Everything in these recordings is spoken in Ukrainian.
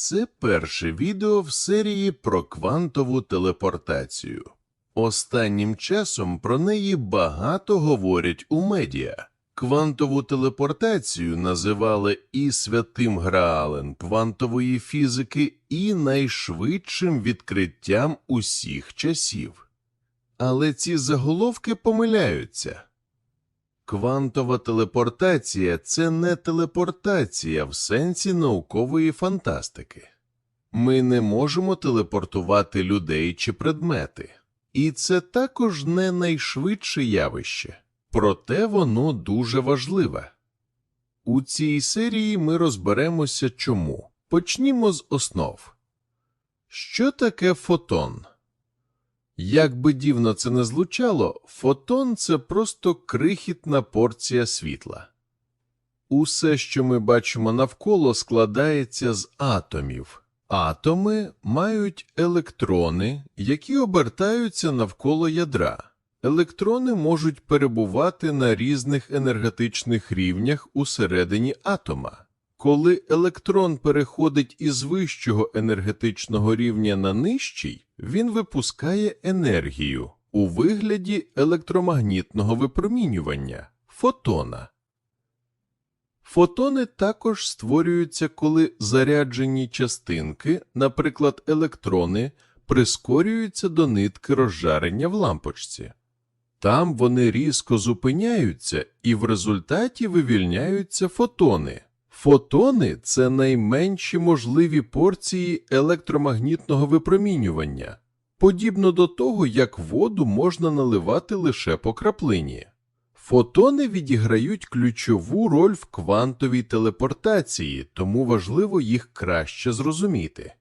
Це перше відео в серії про квантову телепортацію. Останнім часом про неї багато говорять у медіа. Квантову телепортацію називали і святим граалем квантової фізики, і найшвидшим відкриттям усіх часів. Але ці заголовки помиляються. Квантова телепортація це не телепортація в сенсі наукової фантастики. Ми не можемо телепортувати людей чи предмети, і це також не найшвидше явище, проте воно дуже важливе. У цій серії ми розберемося чому. Почнімо з основ. Що таке фотон? Як би дивно це не звучало, фотон це просто крихітна порція світла. Усе, що ми бачимо навколо, складається з атомів. Атоми мають електрони, які обертаються навколо ядра. Електрони можуть перебувати на різних енергетичних рівнях усередині атома. Коли електрон переходить із вищого енергетичного рівня на нижчий, він випускає енергію у вигляді електромагнітного випромінювання фотона. Фотони також створюються, коли заряджені частинки, наприклад, електрони, прискорюються до нитки розжарення в лампочці. Там вони різко зупиняються і в результаті вивільняються фотони. Фотони це найменші можливі порції електромагнітного випромінювання, подібно до того, як воду можна наливати лише по краплині. Фотони відіграють ключову роль в квантовій телепортації, тому важливо їх краще зрозуміти.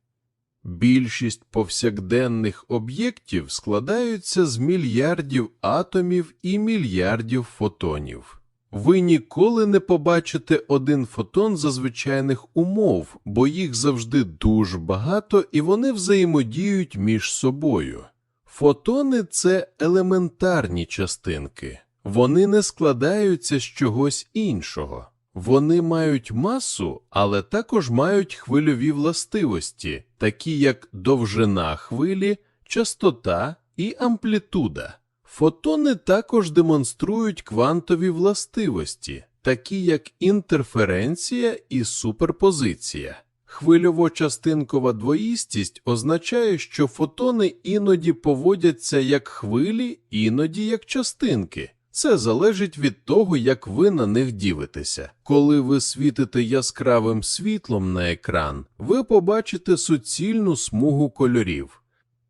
Більшість повсякденних об'єктів складаються з мільярдів атомів і мільярдів фотонів. Ви ніколи не побачите один фотон за звичайних умов, бо їх завжди дуже багато і вони взаємодіють між собою. Фотони це елементарні частинки, вони не складаються з чогось іншого. Вони мають масу, але також мають хвильові властивості, такі як довжина хвилі, частота і амплітуда. Фотони також демонструють квантові властивості, такі як інтерференція і суперпозиція. Хвильово-частинкова двоїстість означає, що фотони іноді поводяться як хвилі, іноді як частинки. Це залежить від того, як ви на них дивитеся. Коли ви світите яскравим світлом на екран, ви побачите суцільну смугу кольорів.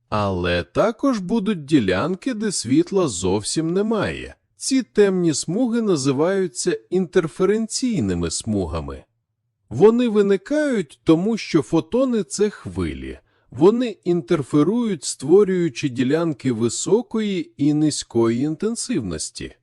Але також будуть ділянки, де світла зовсім немає. Ці темні смуги називаються інтерференційними смугами. Вони виникають тому, що фотони це хвилі. Вони інтерферують, створюючи ділянки високої і низької інтенсивності.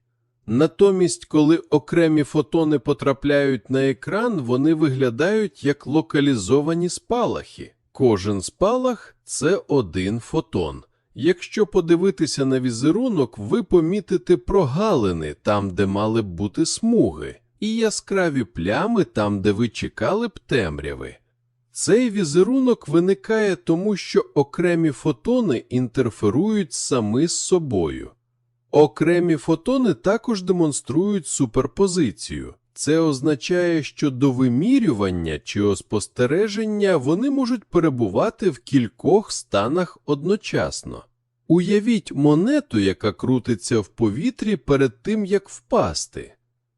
Натомість, коли окремі фотони потрапляють на екран, вони виглядають як локалізовані спалахи. Кожен спалах це один фотон. Якщо подивитися на візерунок, ви помітите прогалини там, де мали б бути смуги, і яскраві плями там, де ви чекали б темряви. Цей візерунок виникає тому, що окремі фотони інтерферують самі з собою. Окремі фотони також демонструють суперпозицію. Це означає, що до вимірювання чи спостереження вони можуть перебувати в кількох станах одночасно. Уявіть монету, яка крутиться в повітрі перед тим, як впасти.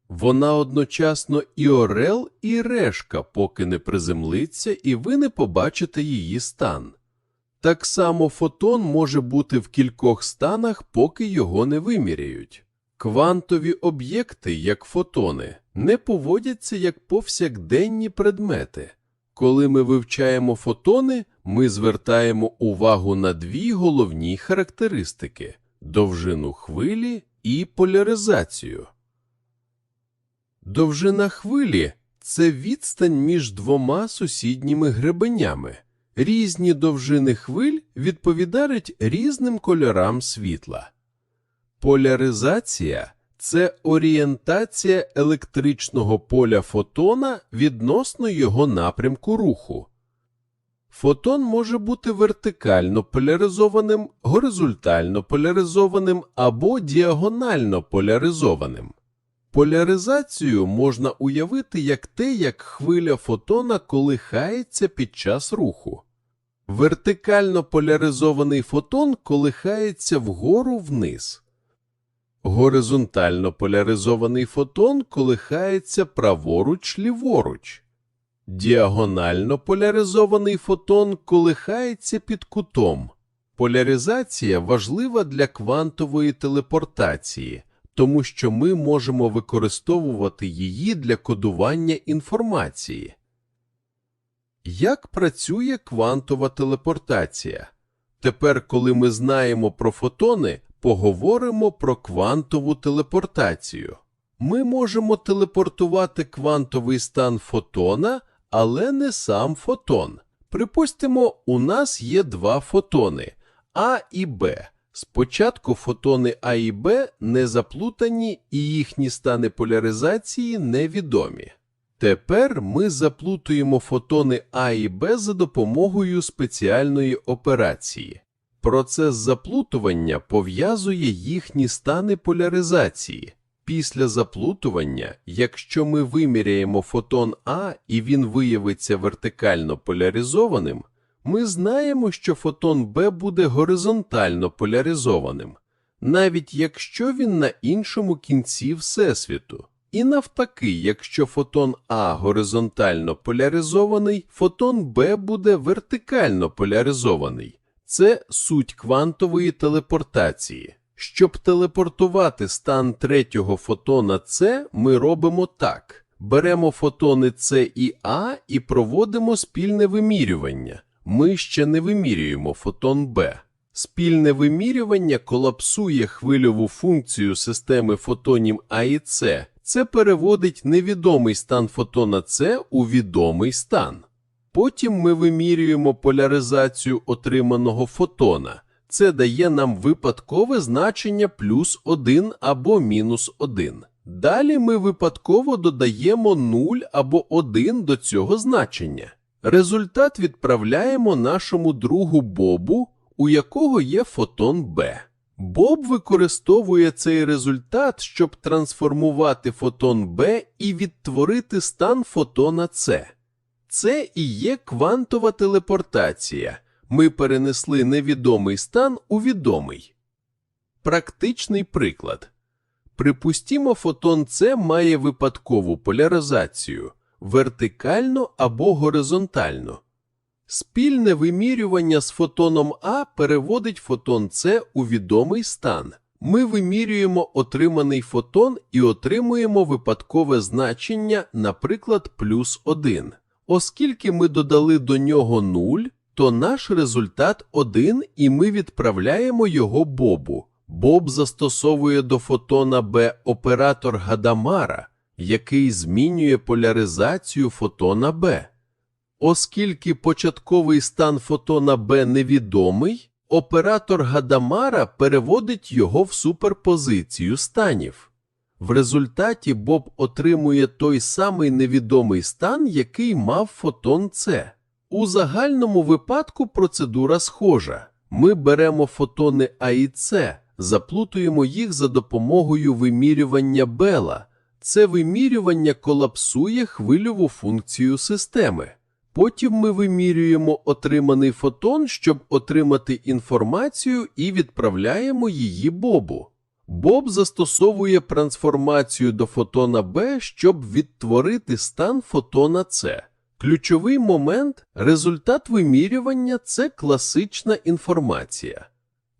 Вона одночасно і орел, і решка, поки не приземлиться, і ви не побачите її стан. Так само фотон може бути в кількох станах, поки його не виміряють. Квантові об'єкти, як фотони, не поводяться як повсякденні предмети. Коли ми вивчаємо фотони, ми звертаємо увагу на дві головні характеристики довжину хвилі і поляризацію. Довжина хвилі це відстань між двома сусідніми гребенями. Різні довжини хвиль відповідають різним кольорам світла. Поляризація це орієнтація електричного поля фотона відносно його напрямку руху. Фотон може бути вертикально поляризованим, горизонтально поляризованим або діагонально поляризованим. Поляризацію можна уявити як те, як хвиля фотона колихається під час руху. Вертикально поляризований фотон колихається вгору вниз. Горизонтально поляризований фотон колихається праворуч ліворуч. Діагонально поляризований фотон колихається під кутом. Поляризація важлива для квантової телепортації, тому що ми можемо використовувати її для кодування інформації. Як працює квантова телепортація? Тепер, коли ми знаємо про фотони, поговоримо про квантову телепортацію. Ми можемо телепортувати квантовий стан фотона, але не сам фотон. Припустимо, у нас є два фотони А і Б. Спочатку фотони А і Б не заплутані і їхні стани поляризації невідомі. Тепер ми заплутуємо фотони А і Б за допомогою спеціальної операції. Процес заплутування пов'язує їхні стани поляризації. Після заплутування, якщо ми виміряємо фотон А і він виявиться вертикально поляризованим, ми знаємо, що фотон Б буде горизонтально поляризованим, навіть якщо він на іншому кінці Всесвіту. І навпаки, якщо фотон А горизонтально поляризований, фотон Б буде вертикально поляризований. Це суть квантової телепортації. Щоб телепортувати стан третього фотона С, ми робимо так: беремо фотони С і А і проводимо спільне вимірювання. Ми ще не вимірюємо фотон Б. Спільне вимірювання колапсує хвильову функцію системи фотонів А і С. Це переводить невідомий стан фотона С у відомий стан. Потім ми вимірюємо поляризацію отриманого фотона. Це дає нам випадкове значення плюс 1 або мінус 1. Далі ми випадково додаємо 0 або 1 до цього значення. Результат відправляємо нашому другу Бобу, у якого є фотон Б. Боб використовує цей результат, щоб трансформувати фотон Б і відтворити стан фотона С. Це і є квантова телепортація. Ми перенесли невідомий стан у відомий. Практичний приклад. Припустімо, фотон С має випадкову поляризацію вертикально або горизонтально. Спільне вимірювання з фотоном А переводить фотон С у відомий стан. Ми вимірюємо отриманий фотон і отримуємо випадкове значення, наприклад, плюс 1. Оскільки ми додали до нього 0, то наш результат 1 і ми відправляємо його Бобу. Боб застосовує до фотона Б оператор Гадамара, який змінює поляризацію фотона Б. Оскільки початковий стан фотона Б невідомий, оператор Гадамара переводить його в суперпозицію станів. В результаті Боб отримує той самий невідомий стан, який мав фотон С. У загальному випадку процедура схожа. Ми беремо фотони А і С, заплутуємо їх за допомогою вимірювання Бела. Це вимірювання колапсує хвильову функцію системи. Потім ми вимірюємо отриманий фотон, щоб отримати інформацію і відправляємо її Бобу. Боб застосовує трансформацію до фотона Б, щоб відтворити стан фотона С. Ключовий момент результат вимірювання це класична інформація.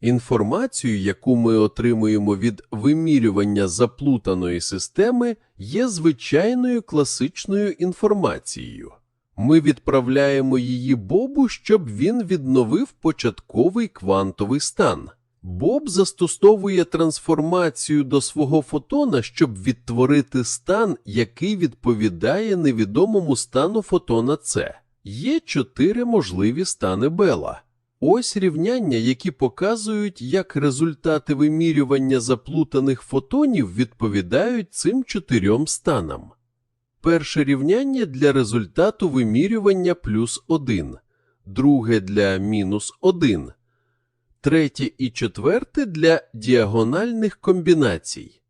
Інформацію, яку ми отримуємо від вимірювання заплутаної системи, є звичайною класичною інформацією. Ми відправляємо її Бобу, щоб він відновив початковий квантовий стан. Боб застосовує трансформацію до свого фотона, щоб відтворити стан, який відповідає невідомому стану фотона С. Є чотири можливі стани Бела. Ось рівняння, які показують, як результати вимірювання заплутаних фотонів відповідають цим чотирьом станам. Перше рівняння для результату вимірювання плюс 1, друге для мінус 1, третє і четверте для діагональних комбінацій.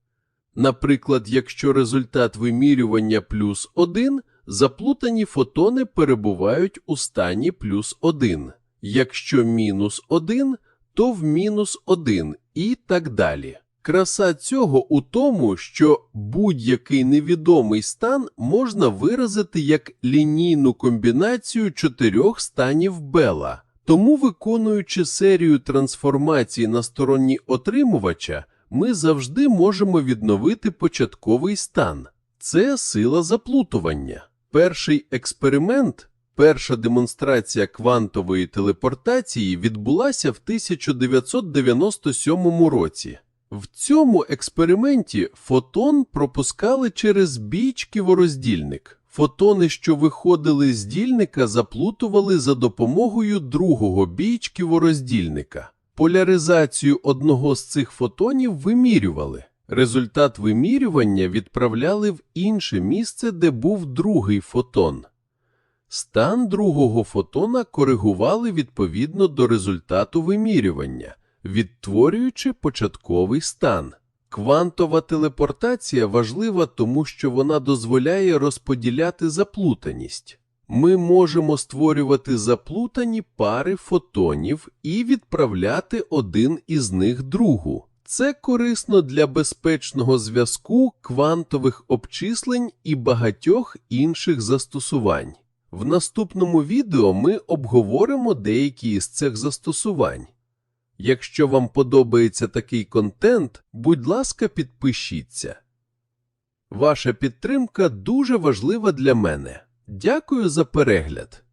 Наприклад, якщо результат вимірювання плюс 1, заплутані фотони перебувають у стані плюс 1. Якщо мінус 1, то в мінус 1 і так далі. Краса цього у тому, що будь-який невідомий стан можна виразити як лінійну комбінацію чотирьох станів Бела. Тому, виконуючи серію трансформацій на стороні отримувача, ми завжди можемо відновити початковий стан. Це сила заплутування. Перший експеримент, перша демонстрація квантової телепортації відбулася в 1997 році. В цьому експерименті фотон пропускали через бічківороздільник. Фотони, що виходили з дільника, заплутували за допомогою другого бічківороздільника. Поляризацію одного з цих фотонів вимірювали. Результат вимірювання відправляли в інше місце, де був другий фотон. Стан другого фотона коригували відповідно до результату вимірювання, відтворюючи початковий стан. Квантова телепортація важлива, тому що вона дозволяє розподіляти заплутаність. Ми можемо створювати заплутані пари фотонів і відправляти один із них другу. Це корисно для безпечного зв'язку, квантових обчислень і багатьох інших застосувань. В наступному відео ми обговоримо деякі із цих застосувань. Якщо вам подобається такий контент, будь ласка, підпишіться. Ваша підтримка дуже важлива для мене. Дякую за перегляд.